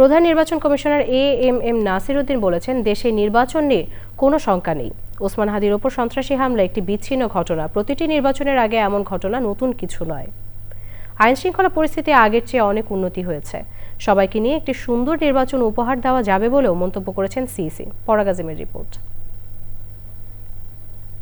প্রধান নির্বাচন commissioner A M M Nasir Uddin বলেছেন, দেশে নির্বাচন নিয়ে কোনো শঙ্কা নেই। ওসমান হাদির ওপর সন্ত্রাসী হামলা একটি বিচ্ছিন্ন ঘটনা। প্রতিটি নির্বাচনের আগে এমন ঘটনা নতুন কিছু নয়। আইন শৃঙ্খলা পরিস্থিতি আগের চেয়ে অনেক উন্নতি হয়েছে। সবাইকে নিয়ে একটি সুন্দর নির্বাচন উপহার দেওয়া যাবে বলেও মন্তব্য করেছেন সিইসি। পরাগাজিমের রিপোর্ট।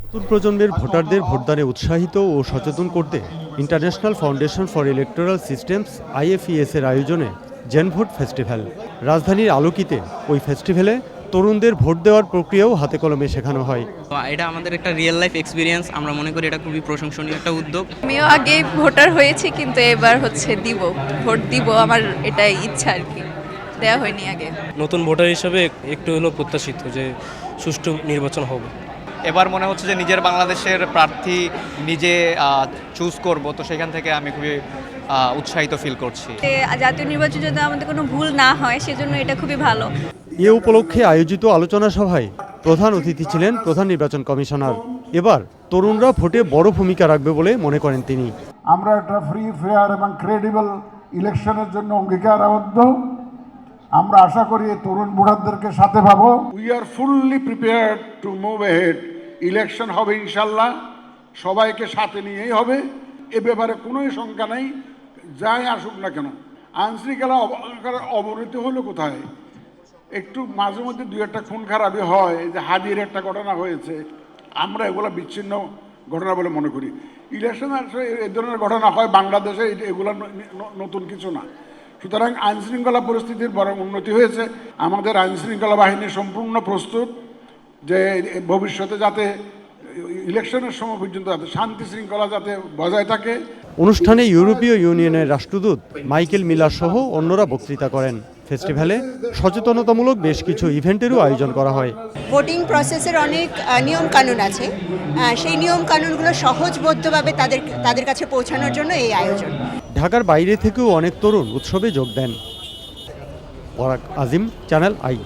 নতুন প্রজন্মের ভোটারদের ভোটদানে উৎসাহিত ও সচেতন করতে international foundation for electoral systems IFES এর আয়োজনে জেনভোট ফেস্টিভ্যাল। রাজধানীর আলোকিতে ওই ফেস্টিভ্যালে তরুণদের ভোট দেওয়ার প্রক্রিয়াও হাতে কলমে শেখানো হয়। এটা আমাদের একটা রিয়েল লাইফ এক্সপিরিয়েন্স আমরা মনে করি এটা খুবই প্রশংসনীয় একটা উদ্যোগ। আমিও আগে ভোটার হয়েছি কিন্তু এবার হচ্ছে দিব। ভোট দিব আমার এটাই ইচ্ছা আর কি। দেওয়া হয়নি আগে। নতুন ভোটার হিসেবে একটু হলেও প্রত্যাশিত যে সুষ্ঠু নির্বাচন হবে। এবার মনে হচ্ছে যে নিজের বাংলাদেশের প্রার্থী নিজে চুজ করব তো সেখান থেকে আমি খুবই উৎসাহিত ফিল করছি। জাতীয় নির্বাচন যদি আমাদের কোনো ভুল না হয় সেজন্য এটা খুবই ভালো। এ উপলক্ষে আয়োজিত আলোচনা সভায় প্রধান অতিথি ছিলেন প্রধান নির্বাচন কমিশনার। এবার তরুণরা ভোটে বড় ভূমিকা রাখবে বলে মনে করেন তিনি। আমরা একটা ফ্রি ফেয়ার এবং ক্রেডিবল ইলেকশনের জন্য অঙ্গীকারাবদ্ধ। আমরা আশা করি তরুণ ভোটারদেরকে সাথে পাবো। We are fully prepared to move ahead election হবে ইনশাল্লাহ, সবাইকে সাথে নিয়েই হবে। এ ব্যাপারে কোনোই শঙ্কা নেই, যাই আসুক না কেন। আইনশৃঙ্খলা অব- অবনতি হলো কোথায়? একটু মাঝে মধ্যে দু একটা খুন খারাপই হয় যে হাদির একটা ঘটনা হয়েছে, আমরা এগুলো বিচ্ছিন্ন ঘটনা বলে মনে করি। ইলেকশন আসলে এই ধরনের ঘটনা হয় বাংলাদেশে এগুলো নতুন কিছু না। সুতরাং আইনশৃঙ্খলা পরিস্থিতির বরং উন্নতি হয়েছে। আমাদের আইনশৃঙ্খলা বাহিনী সম্পূর্ণ প্রস্তুত। যে ভবিষ্যতে যাতে ইলেকশনের সময় পর্যন্ত যাতে শান্তি শৃঙ্খলা যাতে বজায় থাকে। অনুষ্ঠানে ইউরোপীয় ইউনিয়নের রাষ্ট্রদূত মাইকেল মিলার সহ অন্যরা বক্তৃতা করেন। ফেস্টিভ্যালে সচেতনতামূলক বেশ কিছু ইভেন্টেরও আয়োজন করা হয়। ভোটিং প্রসেসের অনেক নিয়ম কানুন আছে। সেই নিয়ম কানুনগুলো সহজবদ্ধভাবে তাদের তাদের কাছে পৌঁছানোর জন্য এই আয়োজন। ঢাকার বাইরে থেকেও অনেক তরুণ উৎসবে যোগ দেন। পরাগ আজিম চ্যানেল আই।